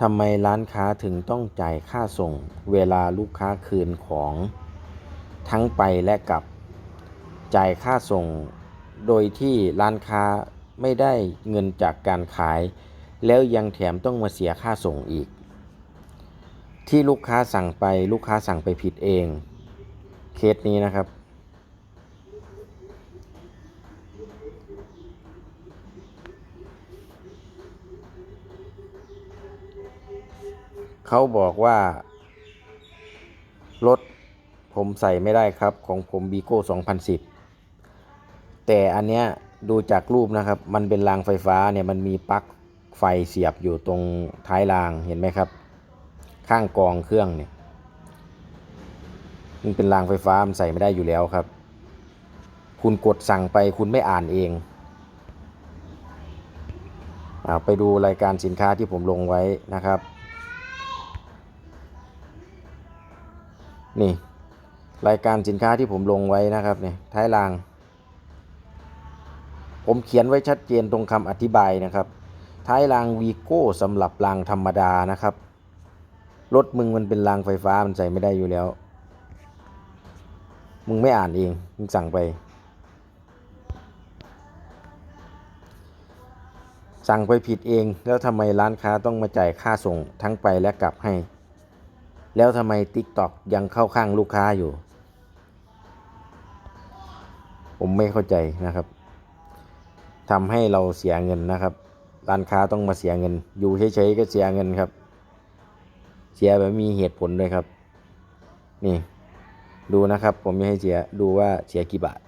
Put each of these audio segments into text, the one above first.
ทำไมร้านค้าถึงต้องจ่ายค่าส่งเวลาลูกค้าคืนของทั้งไปและกลับ จ่ายค่าส่ง โดยที่ร้านค้าไม่ได้เงินจากการขาย แล้วยังแถมต้องมาเสียค่าส่งอีก ที่ลูกค้าสั่งไปลูกค้าสั่งไปผิดเอง เคสนี้นะครับ เขาบอกว่ารถผมใส่ไม่ได้ครับ ของผมบีโก้2010 แต่อันเนี้ยดูจากรูปนะครับ มันเป็นรางไฟฟ้าเนี่ยมันมีปลั๊กไฟเสียบอยู่ตรงท้ายรางเห็นไหมครับ ข้างกองเครื่องเนี่ยมันเป็นรางไฟฟ้ามันใส่ไม่ได้อยู่แล้วครับ คุณกดสั่งไปคุณไม่อ่านเองอไปดูรายการสินค้าที่ผมลงไว้นะครับ นี่ รายการสินค้าที่ผมลงไว้นะครับเนี่ยท้ายราง ผมเขียนไว้ชัดเจนตรงคำอธิบายนะครับ ท้ายรางวีโก้สำหรับรางธรรมดานะครับรถมึงมันเป็นรางไฟฟ้ามันใส่ไม่ได้อยู่แล้ว มึงไม่อ่านเอง มึงสั่งไป สั่งไปผิดเอง แล้วทำไมร้านค้าต้องมาจ่ายค่าส่งทั้งไปและกลับให้ แล้วทำไม TikTok ยังเข้าข้างลูกค้าอยู่ ผมไม่เข้าใจนะครับทำให้เราเสียเงินนะครับ ร้านค้าต้องมาเสียเงิน อยู่เฉยๆก็เสียเงินครับ เสียแบบมีเหตุผลด้วยครับ นี่ ดูนะครับ ผมจะให้เสียดูว่าเสียกี่บาท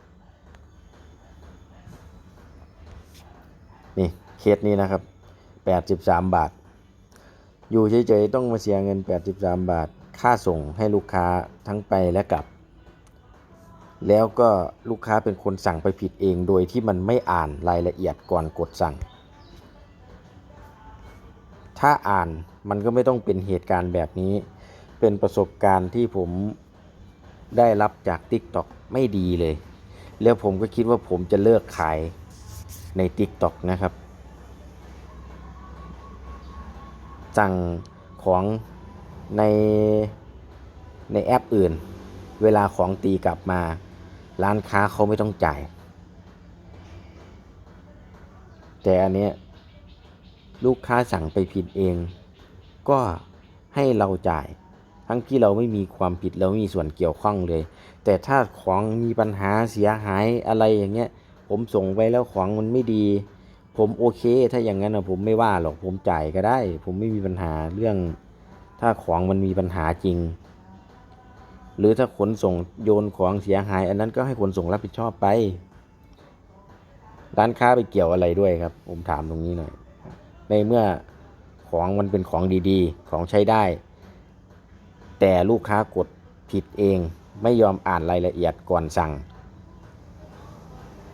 นี่เคสนี้นะครับ 83 บาท อยู่เฉยๆต้องมาเสียเงิน 83 บาท ค่าส่งให้ลูกค้าทั้งไปและกลับ แล้วก็ลูกค้าเป็นคนสั่งไปผิดเองโดยที่มันไม่อ่านรายละเอียดก่อนกดสั่ง ถ้าอ่านมันก็ไม่ต้องเป็นเหตุการณ์แบบนี้ เป็นประสบการณ์ที่ผมได้รับจาก TikTok ไม่ดีเลย แล้วผมก็คิดว่าผมจะเลิกขายใน TikTok นะครับ สั่งของในในแอปอื่น เวลาของตีกลับมา ร้านค้าเขาไม่ต้องจ่าย แต่อันเนี้ยลูกค้าสั่งไปผิดเอง ก็ให้เราจ่าย ทั้งที่เราไม่มีความผิดเราไม่มีส่วนเกี่ยวข้องเลย แต่ถ้าของมีปัญหาเสียหายอะไรอย่างเงี้ย ผมส่งไปแล้วของมันไม่ดี ผมโอเค ถ้าอย่างนั้นนะผมไม่ว่าหรอกผมจ่ายก็ได้ ผมไม่มีปัญหาเรื่อง ถ้าของมันมีปัญหาจริง หรือถ้าขนส่งโยนของเสียหาย อันนั้นก็ให้ขนส่งรับผิดชอบไป ร้านค้าไปเกี่ยวอะไรด้วยครับ ผมถามตรงนี้หน่อย ในเมื่อของมันเป็นของดีๆ ของใช้ได้ แต่ลูกค้ากดผิดเองไม่ยอมอ่านรายละเอียดก่อนสั่ง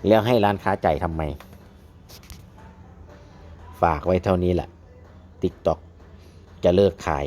แล้วให้ร้านค้าจ่ายทำไม ฝากไว้เท่านี้แหละ TikTok จะเลิกขาย